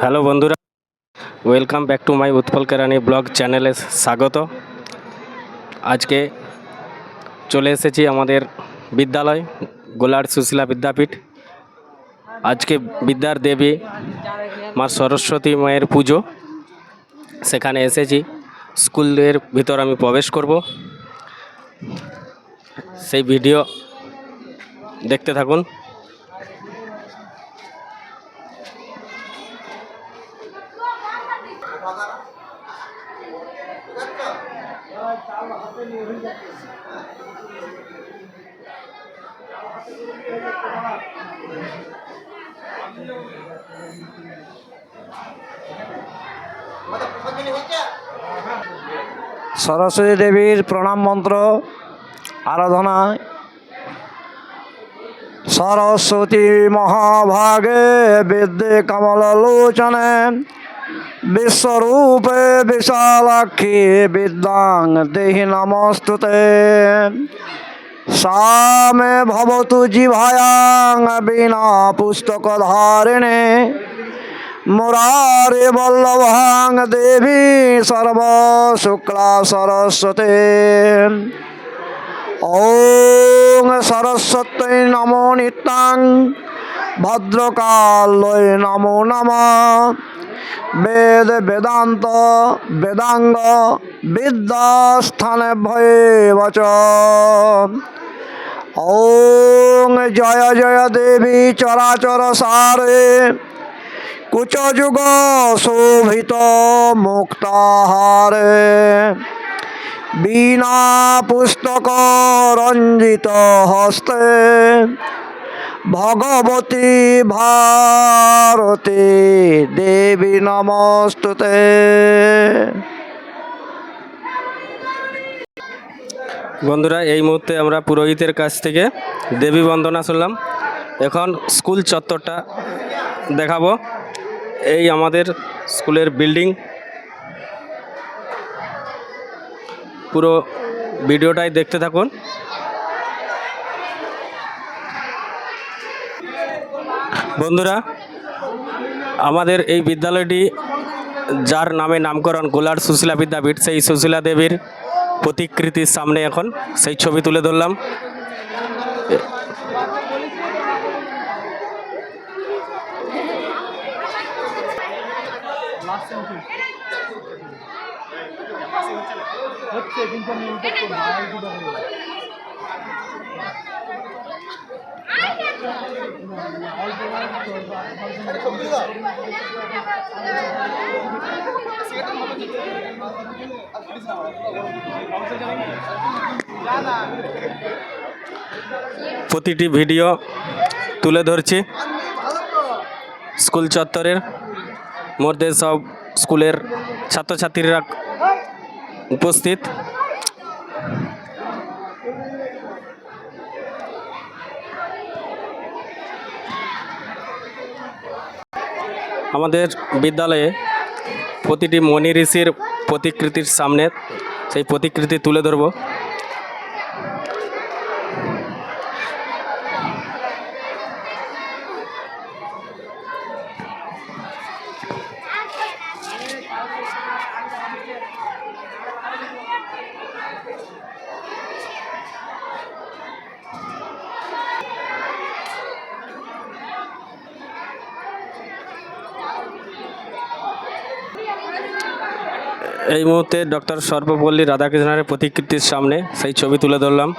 Hello বন্ধুরা welcome back to my Utpal Kerani blog চ্যানেলে স্বাগত। আজকে চলে এসেছি আমাদের বিদ্যালয় গোলার সুশীলা বিদ্যাপীঠ। আজকে বিদ্যার দেবী মা সরস্বতী মায়ের পুজো। সেখানে এসেছি। স্কুলের ভিতর আমি প্রবেশ করব। সেই ভিডিও দেখতে থাকুন। সরস্বতী দেবীর প্রণাম মন্ত্র আরাধনা। সরস্বতী মহাভাগে বিদ্যে কমলোচনে বিশ্বরূপে বিশালাক্ষী বিদ্যাং দেহি নমস্তুতে। সামে ভবতু জিভায়াং বিনা পুস্তকধারিণে মুরারে বল্লভাং দেবী সর্বশুক্লা সরস্বতী ওং সরস্বতী নমো নিত্যাং ভদ্রকালয় নমো নম বেদ বেদান্ত, বেদাঙ্গ, বিদ্যাস্থানে ভয়ে বচ জয় জয় দেবী চরাচর সারে, কুচযুগ শোভিত মুক্তাহারে। বিনা পুস্তক রঞ্জিত হস্তে ভগবতী ভারতী দেবী নমস্তুতে। বন্ধুরা, এই মুহূর্তে আমরা পুরোহিতের কাছ থেকে দেবী বন্দনা শুনলাম। এখন স্কুল চত্বরটা দেখাবো। এই আমাদের স্কুলের বিল্ডিং। পুরো ভিডিওটাই দেখতে থাকুন। বন্ধুরা, আমাদের এই বিদ্যালয়টি, যার নামে নামকরণ গোলার সুশীলা বিদ্যাপীঠ, সেই সুশীলা দেবীর প্রতিকৃতির সামনে এখন সেই ছবি তুলে ধরলাম। হচ্ছে কিন্তু আমি ইউটিউব করব আর ইউটিউব করব প্রতিটি ভিডিও তুলে ধরছি। স্কুল চত্বরের মধ্যে সব স্কুলের ছাত্রছাত্রীরা উপস্থিত। আমাদের বিদ্যালয়ে প্রতিটি মণি ঋষির প্রতিকৃতির সামনে সেই প্রতিকৃতি তুলে ধরবো। এই মুহূর্তে ডক্টর সর্বপল্লী রাধাকৃষ্ণের প্রতিকৃতির সামনে সেই ছবি তুলে ধরলাম।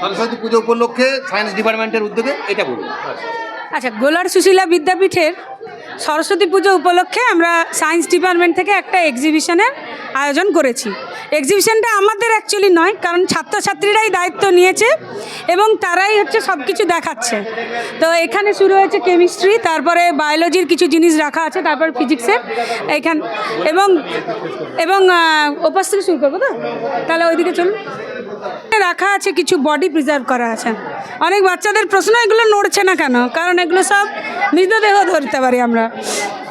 সরস্বতী পুজো উপলক্ষে সায়েন্স ডিপার্টমেন্টের উদ্যোগে এটা বলব। আচ্ছা গোলার সুশীলা বিদ্যাপীঠের সরস্বতী পুজো উপলক্ষে আমরা সায়েন্স ডিপার্টমেন্ট থেকে একটা এক্সিবিশনের আয়োজন করেছি। এক্সিবিশনটা আমাদের অ্যাকচুয়ালি নয়, কারণ ছাত্রছাত্রীরাই দায়িত্ব নিয়েছে এবং তারাই হচ্ছে সব কিছু দেখাচ্ছে। তো এখানে শুরু হয়েছে কেমিস্ট্রি তারপরে বায়োলজির কিছু জিনিস রাখা আছে, তারপর ফিজিক্সের এখান এবং এবং ওপাশ থেকে শুরু করব তো? তাহলে ওইদিকে চলুন। রাখা আছে কিছু বডি প্রিজার্ভ করা আছে। অনেক বাচ্চাদের প্রশ্ন এগুলো নড়ছে না কেন? কারণ এগুলো সব মৃতদেহ ধরতে পারি আমরা।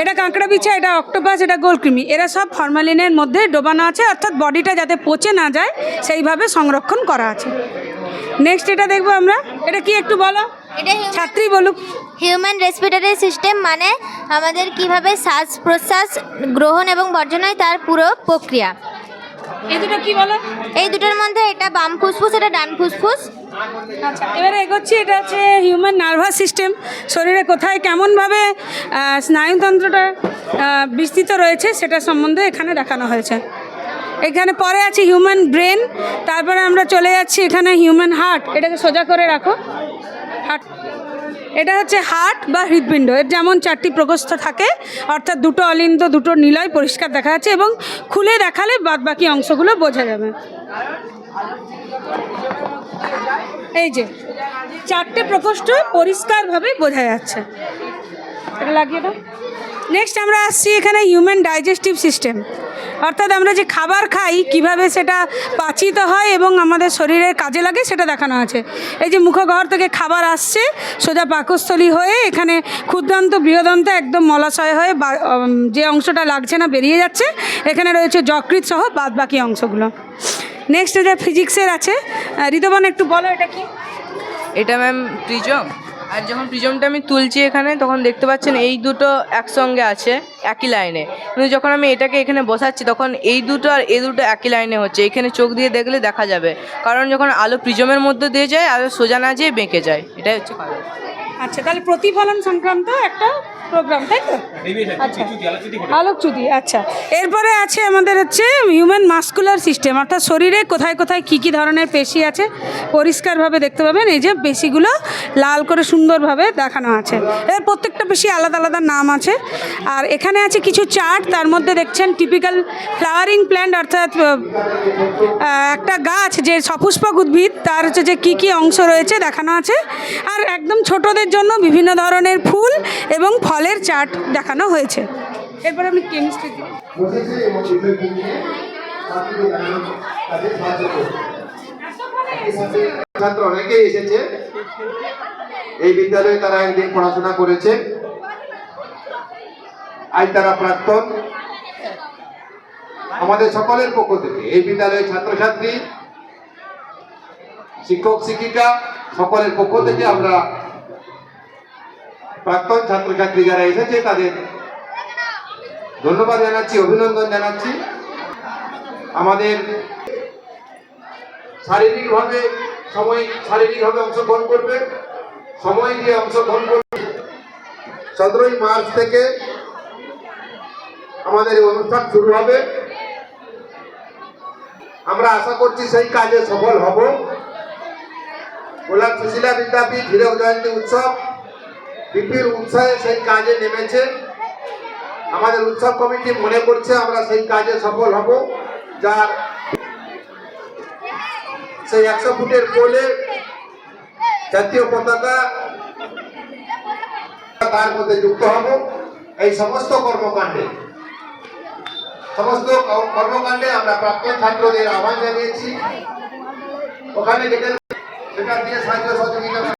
এটা কাঁকড়া বিছা এটা অক্টোপাস এটা গোলকৃমি এরা সব ফরমালিনের মধ্যে ডোবানো আছে অর্থাৎ বডিটা যাতে পচে না যায় সেইভাবে সংরক্ষণ করা আছে। নেক্সট এটা দেখব আমরা। এটা কি একটু বলো? ছাত্রী বলুক। হিউম্যান রেসপিরেটরি সিস্টেম মানে আমাদের কীভাবে শ্বাস প্রশ্বাস গ্রহণ এবং বর্জন হয় তার পুরো প্রক্রিয়া। এই দুটো কি বলো? এই দুটোর মধ্যে এটা বাম ফুসফুস এটা ডান ফুসফুস। আচ্ছা এবারে এগোচ্ছি এটা হচ্ছে হিউম্যান নার্ভাস সিস্টেম শরীরে কোথায় কেমনভাবে স্নায়ুতন্ত্রটা বিস্তৃত রয়েছে সেটা সম্বন্ধে এখানে দেখানো হয়েছে। এখানে পরে আছে হিউম্যান ব্রেন তারপরে আমরা চলে যাচ্ছি এখানে হিউম্যান হার্ট এটাকে সোজা করে রাখো। হার্ট এটা হচ্ছে হার্ট বা হৃদপিণ্ড এর যেমন চারটি প্রকোষ্ঠ থাকে, অর্থাৎ দুটো অলিন্দ, দুটো নিলয় পরিষ্কার দেখা যাচ্ছে এবং খুলে দেখালে বাদ বাকি অংশগুলো বোঝা যাবে। এই যে, চারটে প্রকোষ্ঠ পরিষ্কারভাবে বোঝা যাচ্ছে। এটা লাগিয়ে দাও। নেক্সট আমরা আসছি এখানে হিউম্যান ডাইজেস্টিভ সিস্টেম অর্থাৎ আমরা যে খাবার খাই কীভাবে সেটা পাচিত হয় এবং আমাদের শরীরের কাজে লাগে সেটা দেখানো আছে। এই যে মুখগহর থেকে খাবার আসছে সোজা পাকস্থলী হয়ে এখানে ক্ষুদ্রান্ত বৃহদন্ত একদম মলাশয় হয়ে যে অংশটা লাগছে না বেরিয়ে যাচ্ছে এখানে রয়েছে যকৃৎ সহ বাদ বাকি অংশগুলো। নেক্সট এটা ফিজিক্সের আছে আহ, একটু বলো এটা কি? এটা ম্যাম প্রিজম আর যখন প্রিজমটা আমি তুলছি এখানে, তখন দেখতে পাচ্ছেন এই দুটো একসঙ্গে আছে, একই লাইনে কিন্তু যখন আমি এটাকে এখানে বসাচ্ছি, তখন এই দুটো আর এই দুটো একই লাইনে হচ্ছে। এখানে চোখ দিয়ে দেখলে দেখা যাবে। কারণ যখন আলো প্রিজমের মধ্যে দিয়ে যায়, আলো সোজা না যেয়ে বেঁকে যায়। এটাই হচ্ছে কারণ। আচ্ছা তাহলে প্রতিফলন সংক্রান্ত একটা প্রোগ্রাম তাই তো? আচ্ছা। আলোকচ্যুতি আচ্ছা। এরপরে আছে আমাদের হচ্ছে হিউম্যান মাস্কুলার সিস্টেম অর্থাৎ শরীরে কোথায় কোথায় কী কী ধরনের পেশি আছে পরিষ্কারভাবে দেখতে পাবেন। এই যে পেশিগুলো লাল করে সুন্দরভাবে দেখানো আছে। এর প্রত্যেকটা পেশি আলাদা আলাদা নাম আছে। আর এখানে আছে কিছু চার্ট তার মধ্যে দেখছেন টিপিক্যাল ফ্লাওয়ারিং প্ল্যান্ট অর্থাৎ একটা গাছ যে সপুষ্পক উদ্ভিদ তার হচ্ছে যে কী কী অংশ রয়েছে দেখানো আছে। আর একদম ছোটদের জন্য বিভিন্ন ধরনের ফুল এবং ফলের চার্ট দেখানো হয়েছে। এরপর আমি কেমিস্ট্রি এই বিদ্যালয়ে তারা একদিন পড়াশোনা করেছে। আজ তারা প্রাক্তন। আমাদের সকলের পক্ষ থেকে এই বিদ্যালয়ের ছাত্রছাত্রী, শিক্ষক, শিক্ষিকা, সকলের পক্ষ থেকে আমরা প্রাক্তন ছাত্রছাত্রী যারা এসেছে তাদের ধন্যবাদ জানাচ্ছি, অভিনন্দন জানাচ্ছি। আমাদের শারীরিকভাবে, সময় শারীরিকভাবে অংশগ্রহণ করবে। সময় দিয়ে অংশগ্রহণ করবে। সতেরোই মার্চ থেকে আমাদের অনুষ্ঠান শুরু হবে। আমরা আশা করছি সেই কাজে সফল হব। গোলাপ সুশীলা বিদ্যাপীঠ হীরক জয়ন্তী উৎসব বিপির উৎসাহে সেই কাজে নেমেছে। আমাদের উৎসব কমিটি মনে করছে আমরা সেই কাজে সফল হব, যার সেই একশো ফুটের পোলে জাতীয় পতাকা তার মধ্যে যুক্ত হব। এই সমস্ত কর্মকাণ্ডে সমস্ত কর্মকাণ্ডে আমরা প্রাক্তন ছাত্রদের আহ্বান জানিয়েছি। ওখানে যেটা সেটা দিয়ে সাহায্য সহযোগিতা